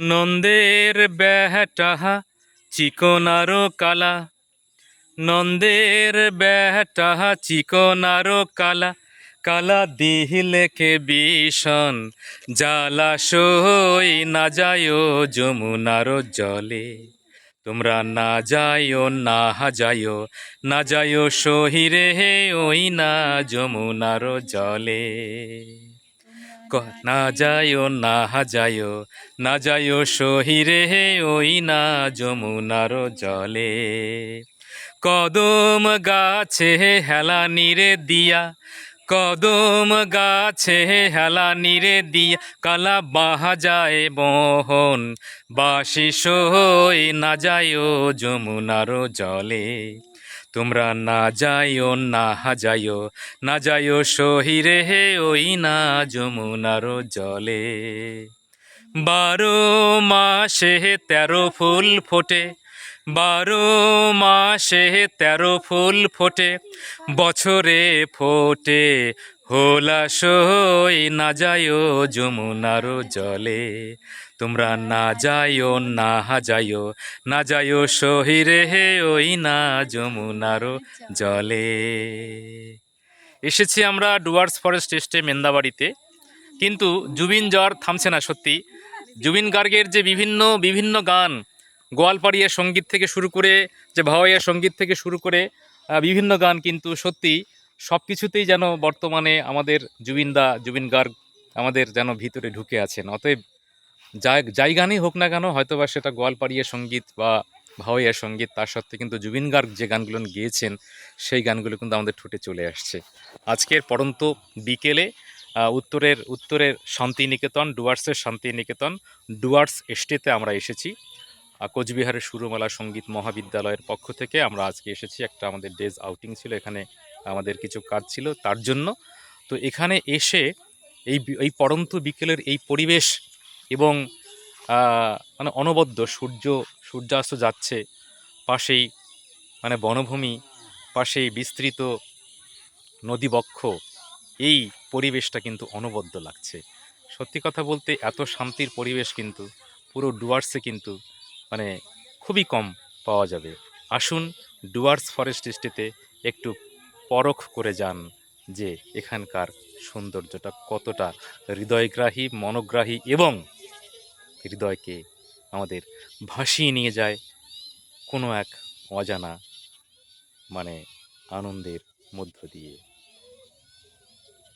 নন্দের বেহটাহা চিকন আরও কালা। নন্দের বেহটাহা চিকন আরও কালা। কালা দিহিলেকে বিষণ জালাশয় না যায় যমুনার জলে। তোমরা না যায়ও না যায়ও না যায়ও সহিরে হে ওই না যমুনার জলে। ক- না যায়ও না যায়ও না যায়ও সহিরে হে ওই না যমুনার জলে। কদম গাছে হেলা নিরে দিয়া, কদম গাছে হেলা নিরে দিয়া, কালা বাহা যায় বহন, বাসি সই না যায়ও যমুনার জলে। তোমরা না যাইও, না হাজাইও, না যাইও সহিরে হে ওই না যমুনার জলে। বারো মাসে তেরো ফুল ফোটে, বারো মাসে তেরো ফুল ফোটে, বছরে ফোটে হোলা সই না যাইও যমুনার জলে। তোমরা না যাইও না যাইও না যাইও সহিরে হে ওই না যমুনার জলে। এসেছি আমরা ডুয়ার্স ফরেস্ট টেস্টে মেন্দাবাড়িতে। কিন্তু জুবিন জ্বর থামছে না সত্যি। জুবিন গার্গের যে বিভিন্ন বিভিন্ন গান, গোয়ালপাড়িয়া সংগীত থেকে শুরু করে, যে ভাওয়াইয়া সংগীত থেকে শুরু করে বিভিন্ন গান কিন্তু সত্যি সব কিছুতেই যেন বর্তমানে আমাদের জুবিনদা জুবিন গার্গ আমাদের যেন ভিতরে ঢুকে আছেন। অতএব যাই যাই গানই হোক না কেন হয়তো বা সেটা গোয়ালপাড়িয়া সংগীত বা ভাওয়াইয়া সংগীত, তার সত্ত্বে কিন্তু জুবিন গার্গ যে গানগুলো গেয়েছেন, সেই গানগুলো কিন্তু আমাদের ঠোঁটে চলে আসছে। আজকের পড়ন্ত বিকেলে উত্তরের উত্তরের শান্তিনিকেতন, ডুয়ার্সের শান্তিনিকেতন, ডুয়ার্স এস্টেতে আমরা এসেছি। কোচবিহারের সুরমালা সংগীত মহাবিদ্যালয়ের পক্ষ থেকে আমরা আজকে এসেছি। একটা আমাদের ডেজ আউটিং ছিল, এখানে আমাদের কিছু কাজ ছিল তার জন্য। তো এখানে এসে এই এই পড়ন্ত বিকেলের এই পরিবেশ এবং মানে অনবদ্য সূর্য, সূর্যাস্ত যাচ্ছে, পাশেই মানে বনভূমি, পাশেই বিস্তৃত নদীবক্ষ, এই পরিবেশটা কিন্তু অনবদ্য লাগছে। সত্যি কথা বলতে এত শান্তির পরিবেশ কিন্তু, পুরো ডুয়ার্সে কিন্তু মানে খুবই কম পাওয়া যাবে। আসুন ডুয়ার্স ফরেস্ট স্টেতে একটু পরখ করে যান যে এখানকার সৌন্দর্যটা কতটা হৃদয়গ্রাহী, মনোগ্রাহী এবং হৃদয়কে আমাদের ভাসিয়ে নিয়ে যায় কোনো এক অজানা মানে আনন্দের মধ্য দিয়ে।